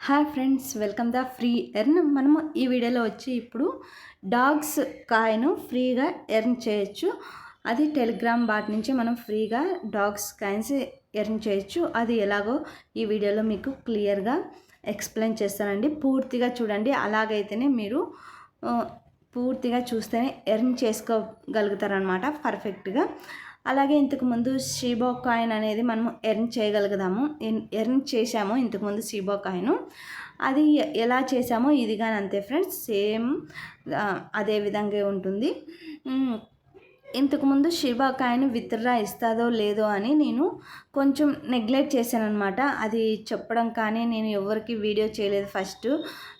Hi friends welcome the free earn. మనము ఈ వీడియోలో వచ్చి ఇప్పుడు డాగ్స్ కాయను ఫ్రీగా ఎర్న్ చేయొచ్చు. అది టెలిగ్రామ్ బాట్ నుంచి మనం ఫ్రీగా డాగ్స్ కాయిన్స్ ఎర్న్ చేయొచ్చు. అది ఎలాగో ఈ వీడియోలో మీకు క్లియర్గా ఎక్స్ప్లెయిన్ చేస్తానండి. పూర్తిగా చూడండి. అలాగైతేనే మీరు పూర్తిగా చూస్తేనే ఎర్న్ చేసుకోగలుగుతారనమాట పర్ఫెక్ట్గా. అలాగే ఇంతకుముందు షీబో కాయిన్ అనేది మనము ఎర్న్ చేయగలుగుదాము ఎన్- ఎర్న్ చేశాము ఇంతకుముందు షీబో కాయిన్. అది ఎలా చేశామో ఇది కానీ అంతే ఫ్రెండ్స్. సేమ్ అదే విధంగా ఉంటుంది. ఇంతకుముందు షిబా కాయిన్ విత్డ్రా ఇస్తుందో లేదో అని నేను కొంచెం నెగ్లెక్ట్ చేశాను అనమాట అది చెప్పడం కానీ నేను ఎవరికి వీడియో చేయలేదు ఫస్ట్.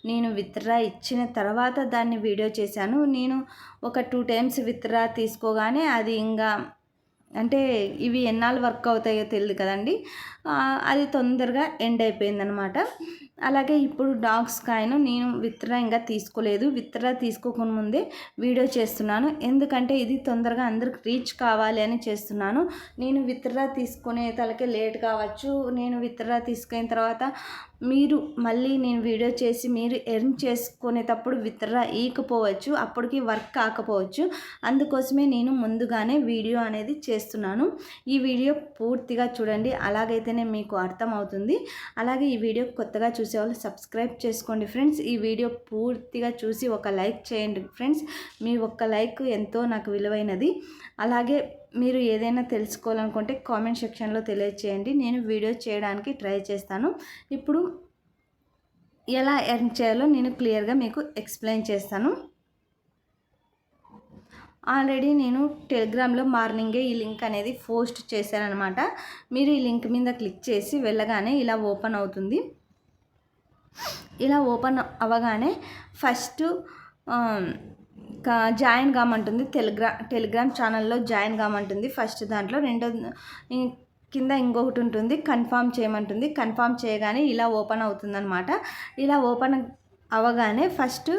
నేను విత్డ్రా ఇచ్చిన తర్వాత దాన్ని వీడియో చేశాను. నేను ఒక టూ టైమ్స్ విత్డ్రా తీసుకోగానే అది ఇంకా అంటే ఇవి ఎన్నాళ్ళు వర్క్ అవుతాయో తెలియదు కదండి. అది తొందరగా ఎండ్ అయిపోయిందనమాట అలాగే ఇప్పుడు డాగ్స్ కాయను నేను విత్డ్రా ఇంకా తీసుకోలేదు. విత్డ్రా తీసుకోకుండా ముందే వీడియో చేస్తున్నాను. ఎందుకంటే ఇది తొందరగా అందరికి రీచ్ కావాలి అని చేస్తున్నాను. నేను విత్డ్రా తీసుకునే తలకే లేట్ కావచ్చు. నేను విత్డ్రా తీసుకున్న తర్వాత మీరు మళ్ళీ నేను వీడియో చేసి మీరు ఎర్న్ చేసుకునేటప్పుడు విత్డ్రా ఈకపోవచ్చు. అప్పటికి వర్క్ కాకపోవచ్చు. అందుకోసమే నేను ముందుగానే వీడియో అనేది చేస్తున్నాను. ఈ వీడియో పూర్తిగా చూడండి. అలాగైతే అలాగైతేనే మీకు అర్థమవుతుంది. అలాగే ఈ వీడియో కొత్తగా చూసేవాళ్ళు సబ్స్క్రైబ్ చేసుకోండి ఫ్రెండ్స్. ఈ వీడియో పూర్తిగా చూసి ఒక లైక్ చేయండి ఫ్రెండ్స్. మీ ఒక్క లైక్ ఎంతో నాకు విలువైనది. అలాగే మీరు ఏదైనా తెలుసుకోవాలనుకుంటే కామెంట్ సెక్షన్లో తెలియచేయండి. నేను వీడియో చేయడానికి ట్రై చేస్తాను. ఇప్పుడు ఎలా ఎర్న్ చేయాలో నేను క్లియర్గా మీకు ఎక్స్ప్లెయిన్ చేస్తాను. ఆల్రెడీ నేను టెలిగ్రామ్లో మార్నింగే ఈ లింక్ అనేది పోస్ట్ చేశానఅనమాట మీరు ఈ లింక్ మీద క్లిక్ చేసి వెళ్ళగానే ఇలా ఓపెన్ అవుతుంది. ఇలా ఓపెన్ అవ్వగానే ఫస్ట్ జాయిన్ కామంటుంది. టెలిగ్రా టెలిగ్రామ్ ఛానల్లో జాయిన్ కామంటుంది ఫస్ట్ దాంట్లో. రెండో కింద ఇంకొకటి ఉంటుంది కన్ఫామ్ చేయమంటుంది. కన్ఫామ్ చేయగానే ఇలా ఓపెన్ అవుతుందన్నమాట. ఇలా ఓపెన్ అవగానే ఫస్ట్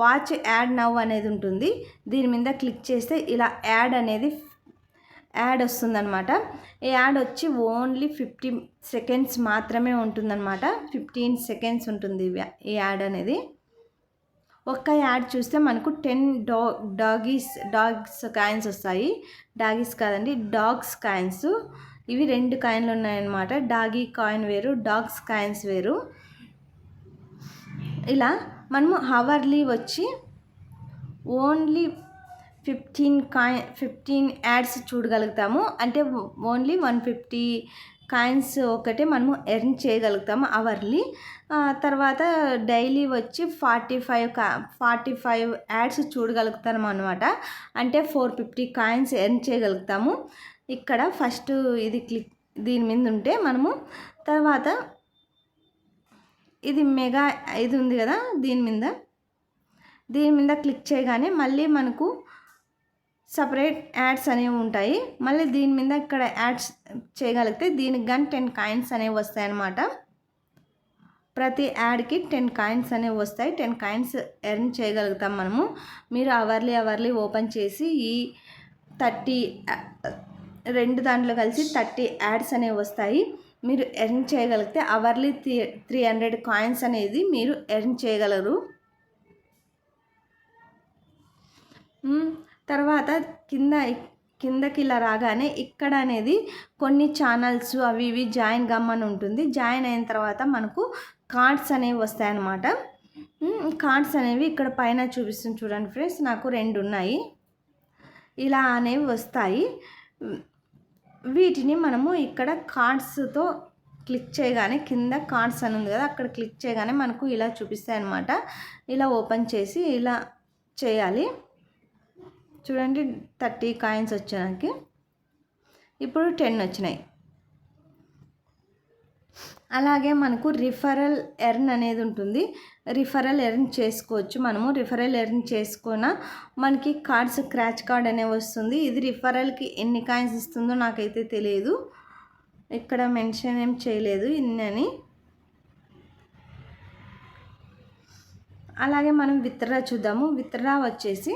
వాచ్ యాడ్ నవ్ అనేది ఉంటుంది. దీని మీద క్లిక్ చేస్తే ఇలా యాడ్ అనేది యాడ్ వస్తుందన్నమాట. ఈ యాడ్ వచ్చి ఓన్లీ ఫిఫ్టీ సెకండ్స్ మాత్రమే ఉంటుందన్నమాట. ఫిఫ్టీన్ సెకండ్స్ ఉంటుంది ఈ యాడ్ అనేది. ఒక్క యాడ్ చూస్తే మనకు టెన్ డా డాగీస్ డాగ్స్ కాయిన్స్ వస్తాయి. డాగీస్ కాదండి డాగ్స్ కాయిన్స్. ఇవి రెండు కాయిన్లు ఉన్నాయన్నమాట. డాగీ కాయిన్ వేరు డాగ్స్ కాయిన్స్ వేరు. ఇలా మనము హవర్లీ వచ్చి only fifteen coin fifteen ads చూడగలుగుతాము. అంటే ఓన్లీ వన్ ఫిఫ్టీ కాయిన్స్ ఒకటే మనము ఎర్న్ చేయగలుగుతాము అవర్లీ తర్వాత డైలీ వచ్చి ఫార్టీ ఫైవ్ కా ఫార్టీ ఫైవ్ యాడ్స్ చూడగలుగుతాము అనమాట అంటే ఫోర్ ఫిఫ్టీ కాయిన్స్ ఎర్న్ చేయగలుగుతాము. ఇక్కడ ఫస్ట్ ఇది క్లిక్ దీని మీద ఉంటే మనము తర్వాత ఇది మెగా ఇది ఉంది కదా దీని మీద. దీని మీద క్లిక్ చేయగానే మళ్ళీ మనకు సపరేట్ యాడ్స్ అనేవి ఉంటాయి. మళ్ళీ దీని మీద ఇక్కడ యాడ్స్ చేయగలిగితే దీనికి కానీ టెన్ కాయిన్స్ అనేవి వస్తాయి అన్నమాట. ప్రతి యాడ్కి టెన్ కాయిన్స్ అనేవి వస్తాయి. టెన్ కాయిన్స్ ఎర్న్ చేయగలుగుతాం మనము. మీరు అవర్లీ అవర్లీ ఓపెన్ చేసి ఈ థర్టీ రెండు దాంట్లో కలిసి థర్టీ యాడ్స్ అనేవి వస్తాయి. మీరు ఎర్న్ చేయగలిగితే hourly three three hundred coins అనేది మీరు ఎర్న్ చేయగలరు. తర్వాత కింద కిందకి ఇలా రాగానే ఇక్కడ అనేది కొన్ని ఛానల్స్ అవి ఇవి జాయిన్ గమ్మని ఉంటుంది. జాయిన్ అయిన తర్వాత మనకు కార్డ్స్ అనేవి వస్తాయన్నమాట. కార్డ్స్ అనేవి ఇక్కడ పైన చూపిస్తుంది చూడండి ఫ్రెండ్స్ నాకు రెండు ఉన్నాయి. ఇలా అనేవి వస్తాయి. వీటిని మనము ఇక్కడ కార్డ్స్తో క్లిక్ చేయగానే కింద కార్డ్స్ అని ఉంది కదా అక్కడ క్లిక్ చేయగానే మనకు ఇలా చూపిస్తాయి అన్నమాట. ఇలా ఓపెన్ చేసి ఇలా చేయాలి. చూడండి థర్టీ కాయిన్స్ వచ్చానికి ఇప్పుడు టెన్ వచ్చినాయి. అలాగే మనకు రిఫరల్ ఎర్న్ అనేది ఉంటుంది. రిఫరల్ ఎర్న్ చేసుకోవచ్చు. మనము రిఫరల్ ఎర్న్ చేసుకున్న మనకి కార్డ్స్ క్రాచ్ కార్డ్ అనేవి వస్తుంది. ఇది రిఫరల్కి ఎన్ని కాయిన్స్ ఇస్తుందో నాకైతే తెలియదు. ఇక్కడ మెన్షన్ ఏం చేయలేదు ఇన్ని అని. అలాగే మనం విత్డ్రా చూద్దాము. విత్డ్రా వచ్చేసి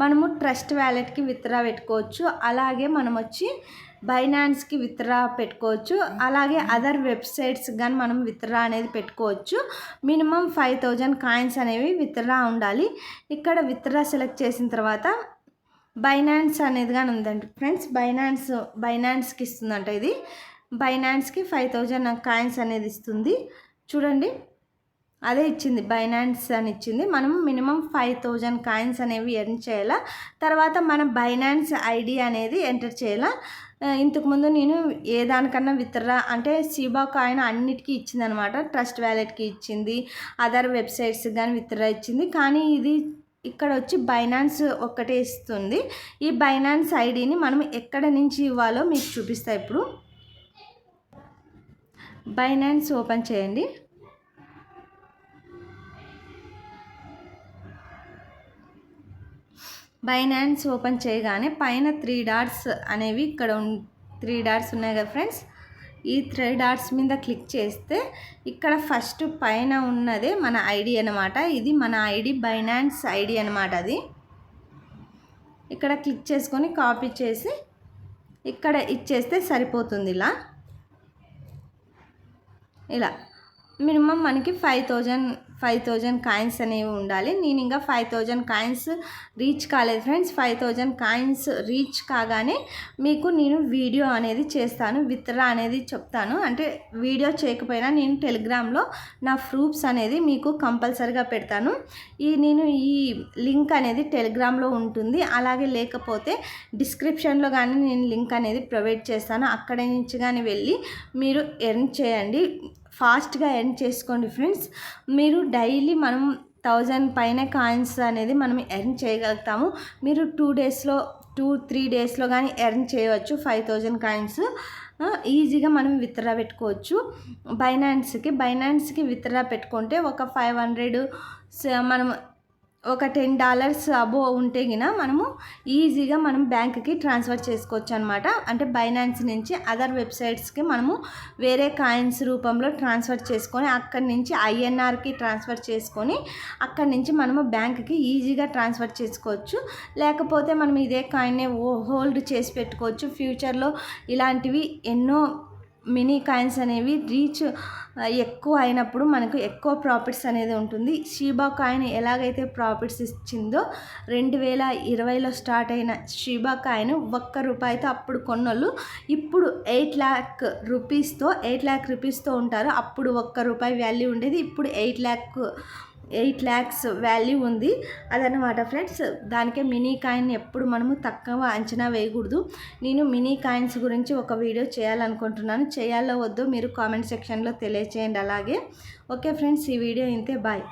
మనము ట్రస్ట్ వ్యాలెట్కి విత్డ్రా పెట్టుకోవచ్చు. అలాగే మనం వచ్చి బైనాన్స్కి విత్డ్రా పెట్టుకోవచ్చు. అలాగే అదర్ వెబ్సైట్స్ కానీ మనం విత్డ్రా అనేది పెట్టుకోవచ్చు. మినిమం ఫైవ్ థౌజండ్ కాయిన్స్ అనేవి విత్డ్రా ఉండాలి. ఇక్కడ విత్డ్రా సెలెక్ట్ చేసిన తర్వాత బైనాన్స్ అనేది కానీ ఉందండి ఫ్రెండ్స్ బైనాన్స్ బైనాన్స్కి ఇస్తుందంట ఇది. బైనాన్స్కి ఫైవ్ థౌజండ్ కాయిన్స్ అనేది ఇస్తుంది. చూడండి. అదే ఇచ్చింది. బైనాన్స్ అని ఇచ్చింది. మనం మినిమం ఫైవ్ థౌజండ్ కాయిన్స్ అనేవి ఎర్న్ చేయాలా? తర్వాత మనం బైనాన్స్ ఐడి అనేది ఎంటర్ చేయాలా? ఇంతకుముందు నేను ఏ దానికన్నా విత్డ్రా అంటే సీబా కాయిన్ అన్నిటికీ ఇచ్చిందనమాట. ట్రస్ట్ వ్యాలెట్కి ఇచ్చింది అదర్ వెబ్సైట్స్ కానీ విత్డ్రా ఇచ్చింది. కానీ ఇది ఇక్కడ వచ్చి బైనాన్స్ ఒక్కటే ఇస్తుంది. ఈ బైనాన్స్ ఐడిని మనం ఎక్కడ నుంచి ఇవ్వాలో మీకు చూపిస్తా ఇప్పుడు. బైనాన్స్ ఓపెన్ చేయండి. బైనాన్స్ ఓపెన్ చేయగానే పైన త్రీ డాట్స్ అనేవి ఇక్కడ త్రీ డాట్స్ ఉన్నాయి కదా ఫ్రెండ్స్ ఈ త్రీ డాట్స్ మీద క్లిక్ చేస్తే ఇక్కడ ఫస్ట్ పైన ఉన్నదే మన ఐడి అనమాట ఇది మన ఐడి బైనాన్స్ ఐడి అనమాట అది. ఇక్కడ క్లిక్ చేసుకొని కాపీ చేసి ఇక్కడ ఇచ్చేస్తే సరిపోతుంది ఇలా. ఇలా. మినిమం మనకి five thousand five thousand coins అనేవి ఉండాలి. నేను ఇంకా ఫైవ్ థౌజండ్ కాయిన్స్ రీచ్ కాలేదు friends five thousand coins reach కాగానే మీకు నేను వీడియో అనేది చేస్తాను విత్రా అనేది చెప్తాను. అంటే వీడియో చేయకపోయినా నేను టెలిగ్రామ్లో నా ప్రూఫ్స్ అనేది మీకు కంపల్సరిగా పెడతాను. ఈ నేను ఈ లింక్ అనేది టెలిగ్రామ్లో ఉంటుంది. అలాగే లేకపోతే డిస్క్రిప్షన్లో కానీ నేను లింక్ అనేది ప్రొవైడ్ చేస్తాను. అక్కడ నుంచి కానీ వెళ్ళి మీరు ఎర్న్ చేయండి. ఫాస్ట్గా ఎర్న్ చేసుకోండి ఫ్రెండ్స్. మీరు డైలీ మనం థౌజండ్ పైన కాయిన్స్ అనేది మనం ఎర్న్ చేయగలుగుతాము. మీరు టూ డేస్లో టూ త్రీ డేస్లో కానీ ఎర్న్ చేయవచ్చు ఫైవ్ థౌజండ్ కాయిన్స్. ఈజీగా మనం విత్డ్రా పెట్టుకోవచ్చు. బైనాన్స్కి బైనాన్స్కి విత్డ్రా పెట్టుకుంటే ఒక ఫైవ్ హండ్రెడ్ మనం ఒక టెన్ డాలర్స్ అబో ఉంటే గిన మనము ఈజీగా మనం బ్యాంక్కి ట్రాన్స్ఫర్ చేసుకోవచ్చు అనమాట అంటే బైనాన్స్ నుంచి అదర్ వెబ్సైట్స్కి మనము వేరే కాయిన్స్ రూపంలో ట్రాన్స్ఫర్ చేసుకొని అక్కడి నుంచి ఐఎన్ఆర్కి ట్రాన్స్ఫర్ చేసుకొని అక్కడి నుంచి మనము బ్యాంక్కి ఈజీగా ట్రాన్స్ఫర్ చేసుకోవచ్చు. లేకపోతే మనం ఇదే కాయిన్నే హోల్డ్ చేసి పెట్టుకోవచ్చు. ఫ్యూచర్లో ఇలాంటివి ఎన్నో మినీ కాయిన్స్ అనేవి రీచ్ ఎక్కువ అయినప్పుడు మనకు ఎక్కువ ప్రాఫిట్స్ అనేది ఉంటుంది. షీబా కాయిన్ ఎలాగైతే ప్రాఫిట్స్ ఇచ్చిందో రెండు వేల ఇరవైలో స్టార్ట్ అయిన షీబా కాయిన్ ఒక్క రూపాయితో అప్పుడు కొన్నోళ్ళు ఇప్పుడు ఎయిట్ ల్యాక్ రూపీస్తో ఎయిట్ ల్యాక్ రూపీస్తో ఉంటారు. అప్పుడు ఒక్క రూపాయి వాల్యూ ఉండేది. ఇప్పుడు eight lakh eight lakhs value ఉంది. అదనమాట ఫ్రెండ్స్. దానికే మినీ కాయిన్ ఎప్పుడు మనము తక్కువ అంచనా వేయకూడదు. నేను మినీ కాయిన్స్ గురించి ఒక వీడియో చేయాలనుకుంటున్నాను. చేయాలో వద్దు మీరు కామెంట్ సెక్షన్లో తెలియచేయండి అలాగే. ఓకే ఫ్రెండ్స్ ఈ వీడియో ఇంతే. బాయ్.